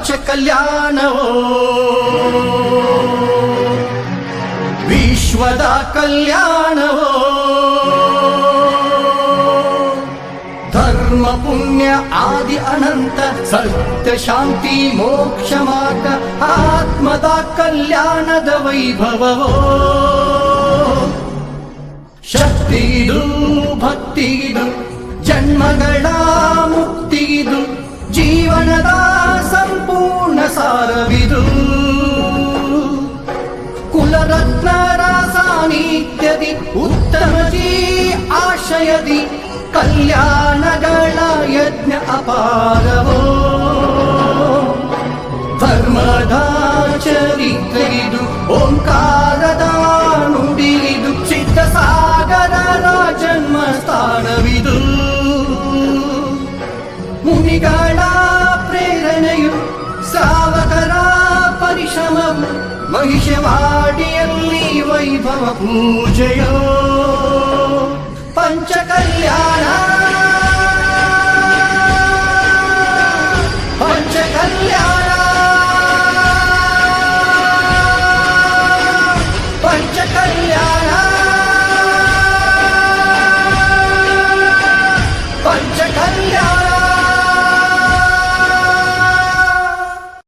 कल्याणो विश्वदा कल्याणव धर्म पुण्य आदि अनन्त सत्य शान्ति मोक्षमात्र आत्मदा कल्याणदवैभवो शक्तिरु भक्तिरु जन्मगणा ಸಾನ್ನಿಧ್ಯದಿ ಉತ್ತಮ ಜೀ ಆಶಯದಿ ಕಲ್ಯಾಣಗಳ ಯಜ್ಞ ಅಪಾರವೋ ಧರ್ಮದ ಚರಿತ್ರೆಗಿದು ಓಂಕಾರದ ಪರಿಶ್ರಮವು ಮಹಿಷವಾಡಿಯಲ್ಲಿ ವೈಭವ ಪೂಜೆಯೋ ಪಂಚಕಲ್ಯಾಣ ಪಂಚಕಲ್ಯಾಣ ಪಂಚಕಲ್ಯಾಣ